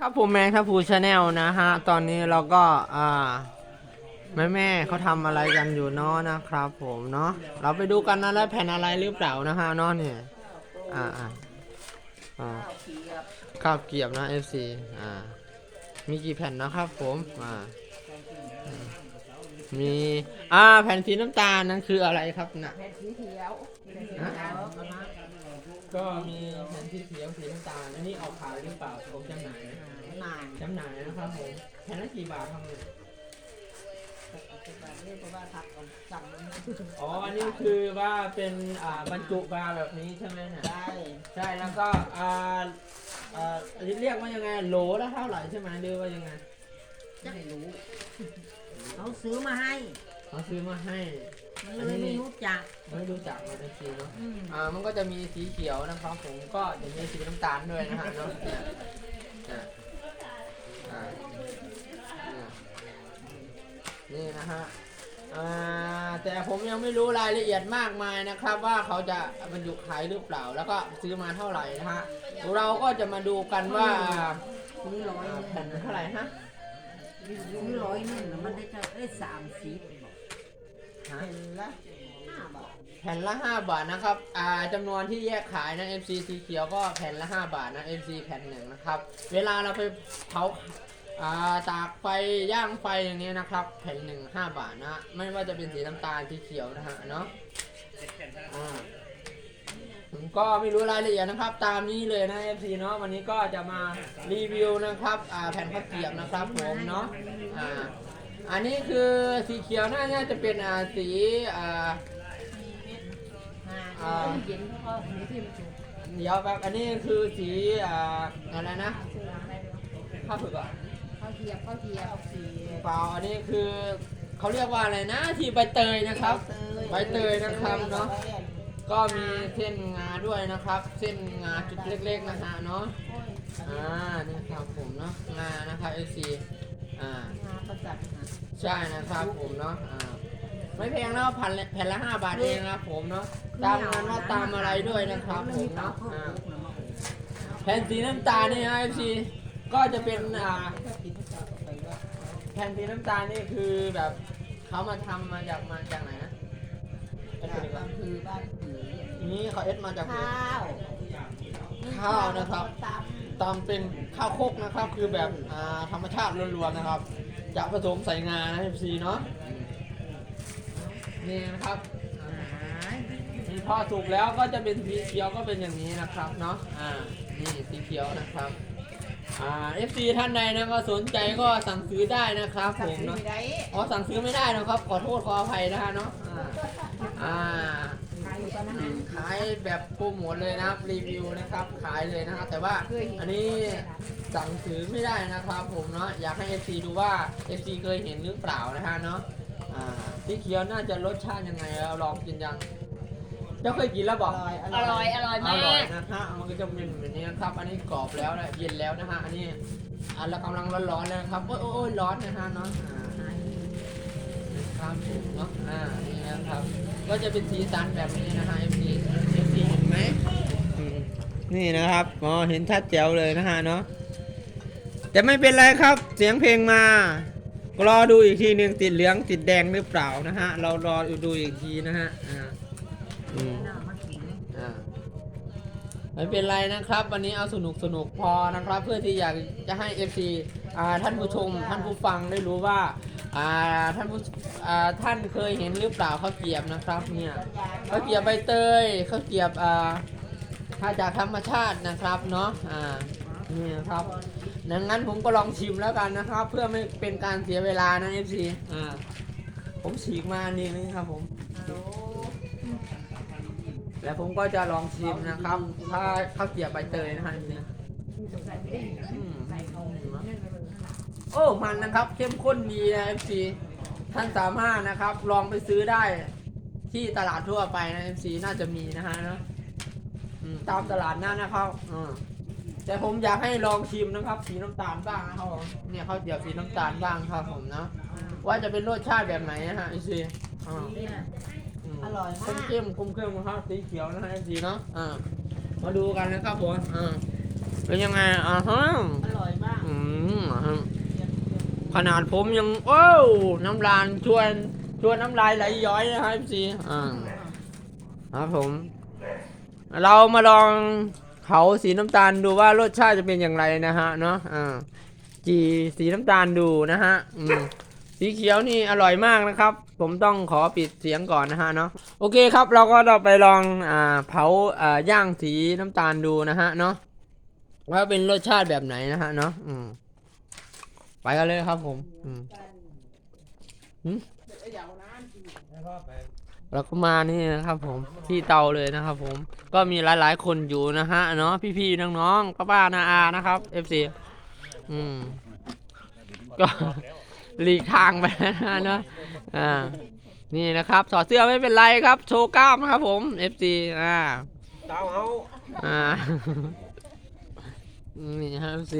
ครับผมแมงทัพพูชาแนลนะฮะ ตอนนี้เราก็อ่าแม่แม่เขาทำอะไรกันอยู่เนาะนะครับ ผมเนาะเราไปดูกันนะแล้วแผ่นอะไรหรือเปล่านะฮะเนาะเนี่ยอ่าอ่าอ่าข้าวเกียบนะ FC อ่ามีกี่แผ่นนะครับผมอ่ามีอ่าแผ่นสีน้ำตาลนั่นคืออะไรครับน่ะแผ่นสีเขียวฮะก็มีแผ่นสีเขียวสีน้ำตาลอันนี้ออกขายหรือเปล่าผมจำหน่าย นะนานจำหน่ายนะครับผมแผ่นละกี่บาทครับเนี่ยแบบนี้เพราะว่าทักกันสั่งมันไม่อ๋ออันนี้คือว่าเป็นอ่าบรรจุบาแบบนี้ใช่ไหมเนี่ยได้ใช่แล้วก็อ่าอ่าอันนี้เรียกว่ายังไงโหลละเท่าไหร่ใช่ไหมหรือว่ายังไงไม่รู้เขาซื้อมาให้เขาซื้อมาให้มันเลยไม่รู้จักไม่รู้จักมาเป็นสีเนาะอืมอ่ามันก็จะมีสีเขียวนะครับผมก็จะมีสีน้ำตาลด้วยนะฮะเนาะเนี่ยอ่าอ่าเนี่ย นี่นะฮะอ่าแต่ผมยังไม่รู้รายละเอียดมากมายนะครับว่าเขาจะบรรจุขายหรือเปล่า แล้วก็ซื้อมาเท่าไหร่นะฮะเราก็จะมาดูกันว่าซื้อร้อยอ่าหแผ่นนึ่งเท่าไหร่ฮะซื้อร้อยหนึ่งน่ะมันได้จะได้สามสิบฮะเห็นละห้าบาทแผ่นละ5บาทนะครับอ่าจำนวนที่แยกขายนะ MC สีเขียวก็แผ่นละ5บาทนะ MC แผ่นหนึ่งนะครับ เวลาเราไปเผา อ่าตากไฟย่างไฟอย่างนี้นะครับแผ่นหนึ่งห้าบาทนะฮะไม่ว่าจะเป็นสีน้ำตาลสีเขียวนะฮะเนาะอ่าผมก็ไม่รู้รายละเอียดนะครับ ตามนี้เลยนะ FC เนาะวันนี้ก็จะมารีวิวนะครับอ่าแผ่นข้าวเกรียบนะครับผมเนาะอ่าอันนี้คือสีเขียวน่าน่าจะเป็นอ่าสีอ่าห้าเย็นเขาเดี๋ยวแบบอันนี้คือสีอ่าอะไรนะข้าวผึกอะ ข้าวเทียบข้าวเทียบสีเปล่าอันนี้คือเขาเรียกว่าอะไรนะที่ใบเตยนะครับ ใบเตยนะครับเนาะก็มีเส้นงาด้วยนะครับ เส้นงาจุดเล็กๆนะฮะเนาะอ่านี่ครับผมเนาะงานะครับ FC อ่างาประจักษ์นะใช่นะครับผมเนาะอ่าไม่แพงแล้วแผ่นละแผ่นละห้าบาทเองนะครับผมเนาะตามงานว่าตามอะไรด้วยนะครับผมเนาะอ่าแผ่นสีน้ำตาลนี่นะ FC ก็จะเป็นอ่า แผ่นสีน้ำตาลนี่คือแบบเขามาทำมาจากมาจากไหนนะเอ็ดเป็นก็คือบ้านผีนี่เขาเอ็ดมาจากไหนข้าวข้าวนะครับตำตามเป็นข้าวโคกนะครับ คือแบบอ่าธรรมชาติล้วนๆนะครับ จะผสมใส่งานะ FC เนาะนี่นะครับอ่านี่พอสุกแล้วก็จะเป็นสีเขียวก็เป็นอย่างนี้นะครับเนาะอ่านี่สีเขียวนะครับ อ่า FC ท่านใดนะก็สนใจก็สั่งซื้อได้นะครับผมเนาะได้อ๋อสั่งซื้อไม่ได้นะครับ ขอโทษขออภัยนะฮะเนาะอ่าอ่าขายอยู่กันนะขายแบบโปรโมทเลยนะครับรีวิวนะครับ ขายเลยนะครับแต่ว่าอันนี้สั่งซื้อไม่ได้นะครับ ผมเนาะอยากให้ FC ดูว่า FC เคยเห็นหรือเปล่านะฮะเนาะอ่าสีเขียวน่าจะรสชาติยังไงเราลองกินยังเจ้าเคยกินแล้วบอกอร่อยอร่อยอร่อยอมาร่อยกนะฮะมันก็จะเป็นแบบนี้นะครับ อันนี้กรอบแล้วนะเย็นแล้วนะฮะอันนี้อันละกำลังร้อนๆเลยนะครับโอ้ยโอ้ยโอ้ยร้อนนะฮะเนาะอ่าครับผมเนาะอ่านี่นะครับ ก็จะเป็นสีสันแบบนี้นะฮะ FC FC เห็นไหมอืมนี่นะครับอ๋อเห็นชัดแจ๋วเลยนะฮะเนาะแต่ไม่เป็นไรครับ เสียงเพลงมารอดูอีกทีหนึ่งติดเหลืองติดแดงหรือเปล่านะฮะ เรารอดูอีกทีนะฮะอ่า อืมอ่าไม่เป็นไรนะครับ วันนี้เอาสนุกสนุกพอนะครับ เพื่อที่อยากจะให้ FC อ่าท่านผู้ชม ท่านผู้ฟังได้รู้ว่าอ่าท่านผู้อ่าท่านเคยเห็นหรือเปล่าข้าวเกรียบนะครับ เนี่ยข้าวเกรียบใบเตยข้าวเกรียบอ่าถ้าจากธรรมชาตินะครับเนาะอ่านี่นะครับดังนั้นผมก็ลองชิมแล้วกันนะครับ เพื่อไม่เป็นการเสียเวลานะ FC อ่าผมฉีกมาอันนี่นี่ครับผม แล้วผมก็จะลองชิมนะครับถ้าข้าวเกรียบใบเตยนะฮะนี่อืมโอ้มันนะครับเข้มข้นดีนะ FC ท่านสามารถนะครับ ลองไปซื้อได้ที่ตลาดทั่วไปนะ FC น่าจะมีนะฮะเนะตามตลาดนั่นนะครับแต่ผมอยากให้ลองชิมนะครับ สีน้ำตาลบ้างนะครับผมเนี่ยข้าวเกรียบสีน้ำตาลบ้างครับผมนะว่าจะเป็นรสชาติแบบไหนนะฮะ FC อ่าม อร่อยมากเข้มๆคุ้มเครื่องนะครับสีเขียวนะฮะสีเนาะอ่ามาดูกันนะครับผมอ่าเป็นยังไงอ่าฮะอร่อยมากอืมขนาดผมยังโอ้วน้ำลายชวนชวนน้ำลายไหลย้อยนะครับซีอ่าครับผม เรามาลองเผาสีน้ำตาลดูว่ารสชาติจะเป็นอย่างไรนะฮะเนาะอ่าจีสีน้ำตาลดูนะฮะอืมสีเขียวนี่อร่อยมากนะครับ ผมต้องขอปิดเสียงก่อนนะฮะเนาะโอเคครับเราก็เราไปลองอ่าเผาอ่าย่างสีน้ำตาลดูนะฮะเนาะว่าเป็นรสชาติแบบไหนนะฮะเนาะอืมไปกันเลยครับผมอืมหืมเราก็มานี่นะครับผมที่เตาเลยนะครับผมก็มีหลายๆคนอยู่นะฮะเนาะพี่ๆน้องๆป้าๆนาอานะครับ FC อืมก็ หลีกทางไปนะเนาะอ่านี่นะครับถอดเสื้อไม่เป็นไรครับ โชว์กล้ามนะครับผม FC อ่าดาวเฮาอ่านี่ฮะ FC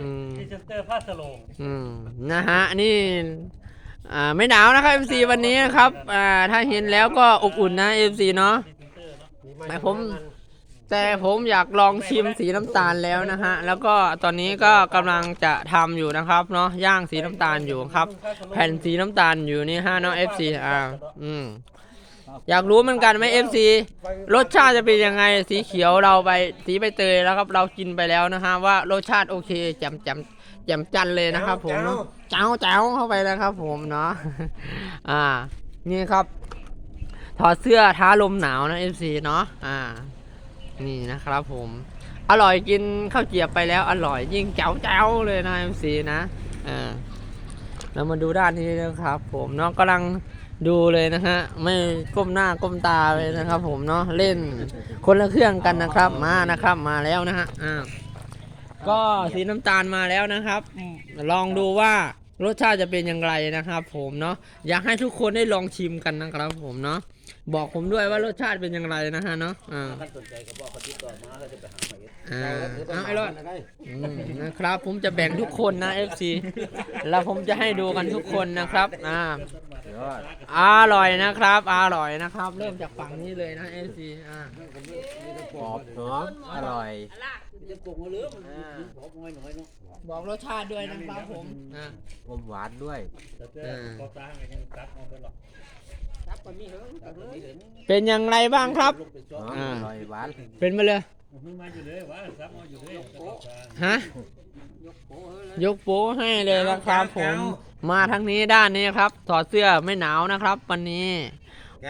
อืมพรีเซนเตอร์ผ้าสโลงอืมนะฮะนี่อ่าไม่หนาวนะครับ FC วันนี้นะครับอ่าถ้าเห็นแล้วก็อบอุ่นนะ FC เนาะพรีเนาะแต่ผม แต่ผมอยากลองชิมสีน้ำตาลแล้วนะฮะ แล้วก็ตอนนี้ก็กำลังจะทำอยู่นะครับเนาะย่างสีน้ำตาลอยู่ครับ แผ่นสีน้ำตาลอยู่นี่ฮะเนาะ FC อ่าอืมอยากรู้เหมือนกันไหม FC รสชาติจะเป็นยังไงสีเขียวเราไปสีใบเตยแล้วครับเรากินไปแล้วนะฮะว่ารสชาติโอเคแจ่มแจ่มแจ่มจันเลยนะครับผมเนาะเจ้าเจ้าเข้าไปนะครับผมเนาะอ่า นี่ครับ ถอดเสื้อท้าลมหนาวนะ FC เนาะอ่า นี่นะครับผม อร่อยกินข้าวเจียบไปแล้วอร่อยยิ่งเจ้าเจ้าเลยนะ MC นะอ่าเรามาดูด้านนี้นะครับ ผมเนาะกำลังดูเลยนะฮะไม่ก้มหน้าก้มตาเลยนะครับ ผมเนาะเล่นคนละเครื่องกันนะครับมานะครับมาแล้วนะฮะอ่าก็สีน้ำตาลมาแล้วนะครับอืมลองดูว่า รสชาติจะเป็นอย่างไรนะครับ ผมเนาะอยากให้ทุกคนได้ลองชิมกันนะครับ ผมเนาะบอกผมด้วยว่ารสชาติเป็นอย่างไรนะฮะเนาะอ่าท่านสนใจก็บอกเขาติดต่อมาเขาจะไปหาใหม่อ่าเอาไอ้รอดอืมนะครับผมจะแบ่งทุกคนนะ FC แล้วผมจะให้ดูกันทุกคนนะครับอ่าอร่อยนะครับอร่อยนะครับ เริ่มจากฝั่งนี้เลยนะ FC อ่า กรอบหอมอร่อยอ่าบอกรสชาติด้วยนะครับผมอ่าอมหวานด้วยเออก็ตาไงยังตัดมองไปหรอกเป็นอย่างไรบ้างครับหอมอ่าอร่อยหวานเป็นมาเลยมึงมาอยู่เลยว่าซับมาอยู่เลยฮะยกโป้ให้เลยนะครับผม มาทางนี้ด้านนี้ครับ ถอดเสื้อไม่หนาวนะครับ วันนี้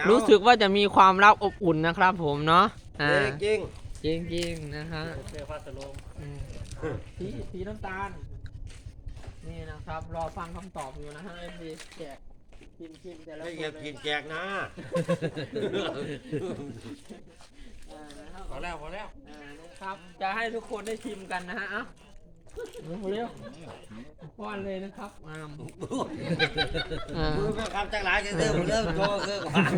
รู้สึกว่าจะมีความรักอบอุ่นนะครับ ผมเนาะอ่าจริงจริงจริงๆนะฮะเสื้อผ้าสโลงอืมสีสีน้ำตาล นี่นะครับ รอฟังคำตอบอยู่นะฮะเอ็มดีแจกกินกินแต่ละไม่คนอยากเลยกินแจกนะ อ่านะครับพอแล้วพอแล้ว อ่านะครับ จะให้ทุกคนได้ชิมกันนะฮะเอ่ะเร็วป้อนเลยนะครับอ่าอ่า มือไม่คำจังหลายจะเริ่มเริ่มโตเริ่มหวาน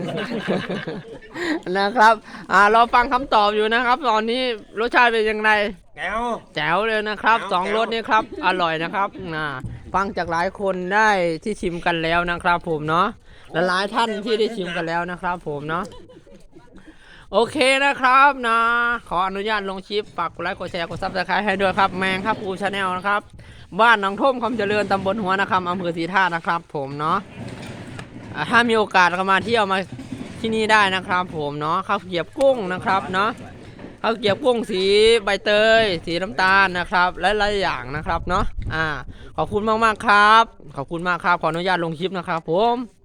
นะครับ อ่ารอฟังคำตอบอยู่นะครับ ตอนนี้รสชาติเป็นยังไงแก้วแจ๋วเลยนะครับแจ๋วสองแจ๋ว รสนี้ครับ อร่อยนะครับนะฟังจากหลายคนได้ที่ชิมกันแล้วนะครับ ผมเนาะและหลายท่านที่ได้ชิมกันแล้วนะครับ ผมเนาะ โอเคนะครับนะ ขออนุญาตลงคลิปฝากกดไลค์กดแชร์กดซับสไครต์ให้ด้วยครับ แมงครับปูชาแนลนะครับ บ้านหนองท่มคำเจริญตำบลหัวนะครับอำเภอศรีท่าตุนะครับ ผมเนาะถ้ามีโอกาสก็มาเที่ยวมาที่นี่ได้นะครับ ผมเนาะข้าวเกรียบกุ้งนะครับเนาะข้าวเกี๊ยวกุ้งสีใบเตย สีน้ำตาลนะครับและหลายอย่างนะครับเนาะอ่า ขอบคุณมากๆครับ ขอบคุณมากครับขออนุญาตลงคลิปนะครับ ผม